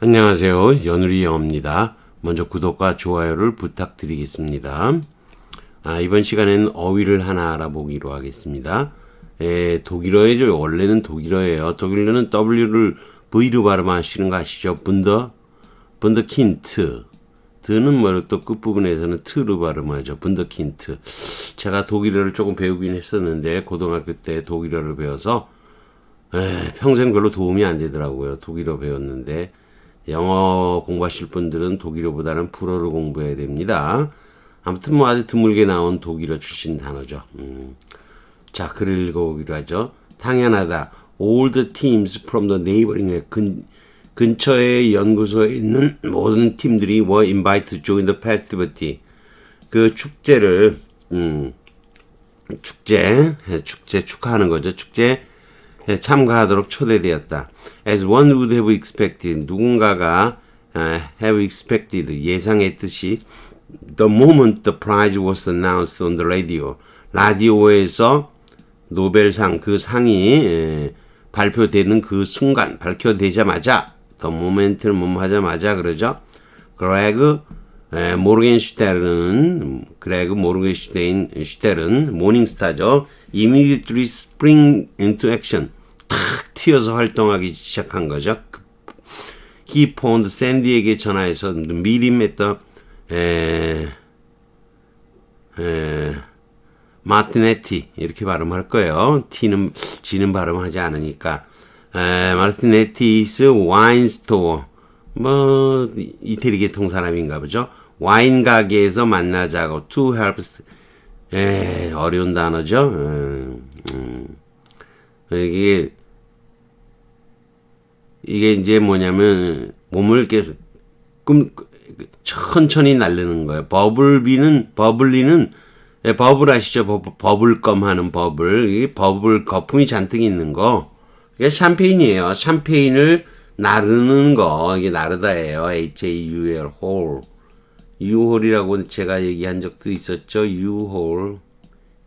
안녕하세요. 연우리 영어입니다. 먼저 구독과 좋아요를 부탁드리겠습니다. 아, 이번 시간에는 어휘를 하나 알아보기로 하겠습니다. 에, 독일어예죠. 원래는 독일어예요. 독일어는 W를 V로 발음하시는 거 아시죠? 분더, 분더킨트. 드는 뭐또 끝부분에서는 트로 발음하죠. 분더킨트. 제가 독일어를 조금 배우긴 했었는데 고등학교 때 독일어를 배워서 에, 평생 별로 도움이 안 되더라고요. 독일어 배웠는데 영어 공부하실 분들은 독일어보다는 불어를 공부해야 됩니다. 아무튼 뭐 아주 드물게 나온 독일어 출신 단어죠. 음. 자, 글을 읽어보기로 하죠. 당연하다. All the teams from the neighboring 근, 근처의 연구소에 있는 모든 팀들이 were invited to join the festivity. 그 축제를 음, 축제 축제 축하하는 거죠. 축제 참가하도록 초대되었다. As one would have expected, 누군가가 uh, have expected, 예상했듯이 the moment the prize was announced on the radio, 라디오에서 노벨상 그 상이 에, 발표되는 그 순간, 발표되자마자 the moment를 몸하자마자 그러죠. 그레그 에, 모르겐슈테르는 그레그 모르겐슈테인 슈테른 모닝스타죠. immediately spring into action. 탁 튀어서 활동하기 시작한 거죠. He phoned 샌디에게 전화해서 at the 에, 에, 마티네티 이렇게 발음할 거예요. T는 G는 발음하지 않으니까 에, 마티네티스 와인 스토어 뭐 이태리 계통 사람인가 보죠. 와인 가게에서 만나자고 to help 에, 어려운 단어죠. 음, 음. 이게 이게 이제 뭐냐면 몸을 꿈 천천히 날르는 거예요. 버블비는 버블리는 예, 버블 아시죠? 버, 블껌 하는 버블. 이게 버블 거품이 잔뜩 있는 거. 이게 샴페인이에요. 샴페인을 나르는 거. 이게 나르다예요. H-A-U-L, 홀. 유홀이라고 제가 얘기한 적도 있었죠. 유홀.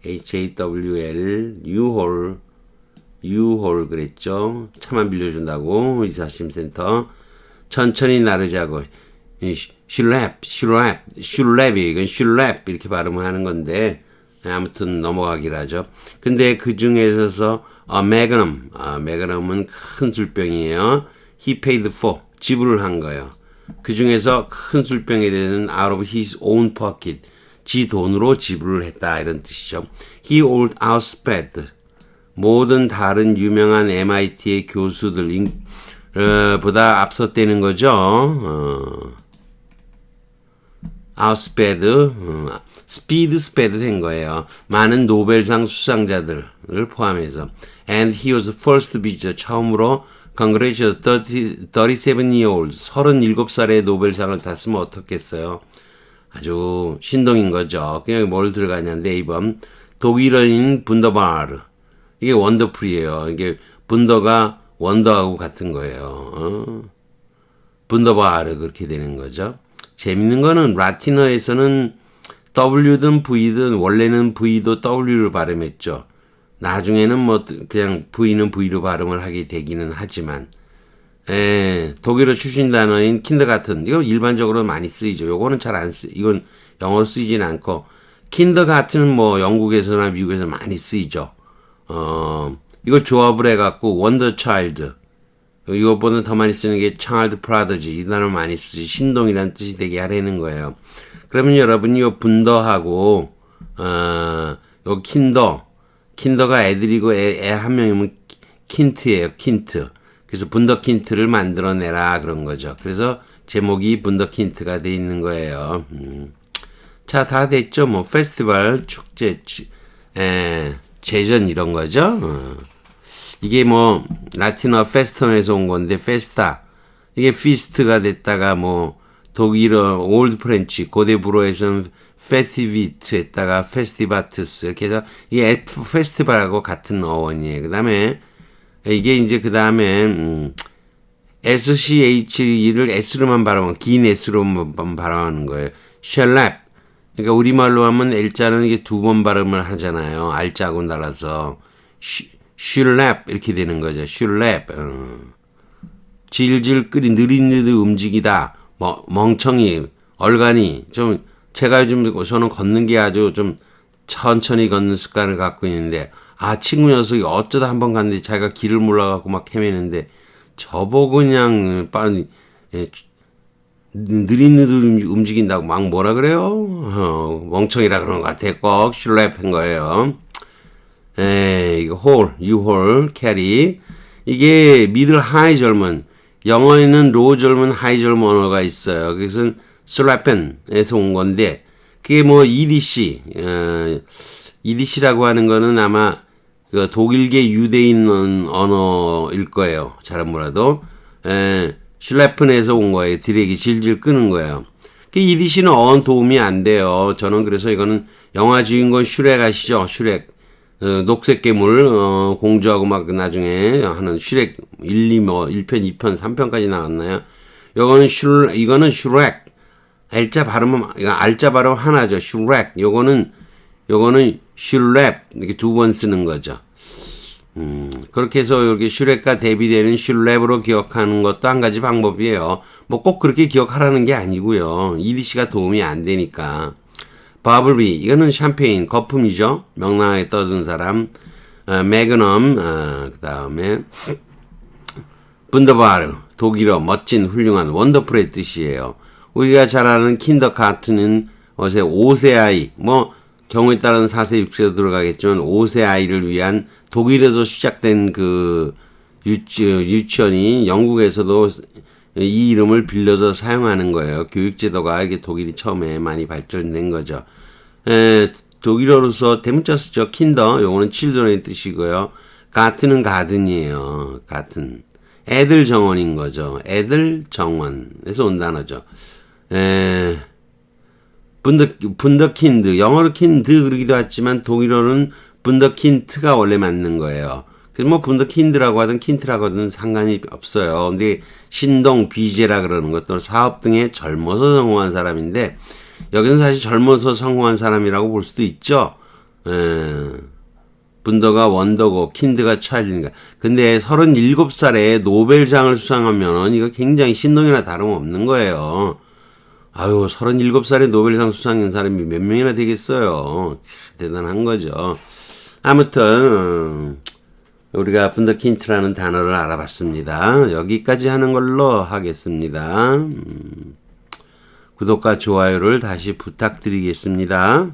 H-A-W-L, 유홀. 유홀 그랬죠. 차만 빌려준다고. 의사심센터. 천천히 나르자고. 슐랩, 슐랩, 슐랩이 이건 슐랩 이렇게 발음을 하는 건데 아무튼 넘어가기로 하죠. 근데 그 중에서 어, 매그넘, 아, 매그넘은 큰 술병이에요. He paid for 지불을 한 거예요. 그 중에서 큰 술병에 대해서는 out of his own pocket 지 돈으로 지불을 했다 이런 뜻이죠. He old outsped 모든 다른 유명한 MIT의 교수들 어, 보다 앞섰다는 거죠. 어. 아웃스페드, 스피드 스페드 된 거예요. 많은 노벨상 수상자들을 포함해서. And he was first to be 처음으로 Congratulations, 30, 37 year old, 37살에 노벨상을 탔으면 어떻겠어요? 아주 신동인 거죠. 그냥 뭘 들어가냐, 네이버. 독일어인 분더바르. 이게 원더풀이에요. 이게 분더가 원더하고 같은 거예요. 어? 분더바르 그렇게 되는 거죠. 재밌는 거는 라틴어에서는 W든 V든 원래는 V도 W로 발음했죠. 나중에는 뭐 그냥 V는 V로 발음을 하게 되기는 하지만 에, 독일어 출신 단어인 킨더 같은 이거 일반적으로 많이 쓰이죠. 요거는 잘 안 쓰. 이건 영어로 쓰이진 않고 킨더 같은 뭐 영국에서나 미국에서 많이 쓰이죠. 어, 이걸 조합을 해갖고 원더 차일드 이것보다 더 많이 쓰는 게 child prodigy 이 단어 많이 쓰지 신동이란 뜻이 되게 하려는 거예요. 그러면 여러분이 요 분더하고 어요 킨더 킨더가 애들이고 애 한 명이면 킨트예요 킨트. 그래서 분더 킨트를 만들어내라 그런 거죠. 그래서 제목이 분더 킨트가 돼 있는 거예요. 음. 자, 다 됐죠. 뭐 페스티벌, 축제, 에, 제전 이런 거죠. 어. 이게 뭐 라틴어 페스턴에서 온 건데 페스타 이게 피스트가 됐다가 뭐 독일어 올드 프렌치 고대 불어에서는 페스티비트 했다가 페스티바트스 해서 이게 페스티벌하고 같은 어원이에요. 그 다음에 이게 이제 그 다음에 음, SCH를 S로만 발음하면 긴 S로만 발음하는 거예요. 셜랩 그러니까 우리말로 하면 L자는 이게 두 번 발음을 하잖아요. R자하고 달라서 슈, 슐랩 이렇게 되는 거죠. 슐랩. 어. 질질 끓이 느릿느릿 움직이다. 뭐 멍청이, 얼간이 좀 제가 요즘 저는 걷는 게 아주 좀 천천히 걷는 습관을 갖고 있는데 아 친구 녀석이 어쩌다 한 번 갔는데 자기가 길을 몰라갖고 막 헤매는데 저보고 그냥 빨리 예, 느릿느릿 움직인다고 막 뭐라 그래요? 어, 멍청이라 그런 것 같아. 꼭 슐랩한 거예요. 에 이거 홀, 유홀, 캐리. 이게 미들 하이 젊은 영어에는 로우 젊은 하이 젊은 언어가 있어요. 그것은 슬래펜에서 온 건데 그게 뭐 EDC, 어, EDC라고 하는 거는 아마 그 독일계 유대인 언어일 거예요. 잘은 몰라도 에, 슐레픈에서 온 거예요. 드랙이 질질 끄는 거예요. 그 EDC는 어언 도움이 안 돼요. 저는 그래서 이거는 영화 주인공 슈렉 아시죠? 슈렉. 어, 녹색 괴물 어, 공주하고 막 나중에 하는 슈렉 1, 2, 뭐 1편, 2편, 3편까지 나왔나요? 요거는 슈 이거는 슈렉. 알자 발음은 알자 발음 하나죠. 슈렉. 요거는 요거는 슐랩 이렇게 두 번 쓰는 거죠. 음, 그렇게 해서 이렇게 슈렉과 대비되는 슐랩으로 기억하는 것도 한 가지 방법이에요. 뭐 꼭 그렇게 기억하라는 게 아니고요. EDC가 도움이 안 되니까. 바블비 이거는 샴페인 거품이죠. 명랑하게 떠든 사람. 어, 매그넘 어, 그 다음에 분더바르 독일어 멋진 훌륭한 원더풀의 뜻이에요. 우리가 잘 아는 킨더카트는 어제 5세 아이 뭐 경우에 따른 4세 6세도 들어가겠지만 5세 아이를 위한 독일에서 시작된 그 유치, 유치원이 영국에서도 이 이름을 빌려서 사용하는 거예요. 교육제도가 이게 독일이 처음에 많이 발전된 거죠. 에, 독일어로서 대문자 쓰죠. 킨더, 요거는 칠드런의 뜻이고요. 가트는 가든이에요. 가튼. 애들 정원인 거죠. 애들 정원에서 온 단어죠. 에, 분더, 분더킨드, 영어로 킨드 그러기도 하지만 독일어는 분더킨트가 원래 맞는 거예요. 그래서 뭐 분더킨드라고 하든 킨트라고 하든 상관이 없어요. 근데 신동, 비제라 그러는 것도 사업 등에 젊어서 성공한 사람인데 여기는 사실 젊어서 성공한 사람이라고 볼 수도 있죠. 에, 분더가 원더고 킨드가 차일드니까. 근데 37살에 노벨상을 수상하면 이거 굉장히 신동이나 다름없는 거예요. 아유, 37살에 노벨상 수상한 사람이 몇 명이나 되겠어요. 대단한 거죠. 아무튼, 우리가 분더킨트라는 단어를 알아봤습니다. 여기까지 하는 걸로 하겠습니다. 음, 구독과 좋아요를 다시 부탁드리겠습니다.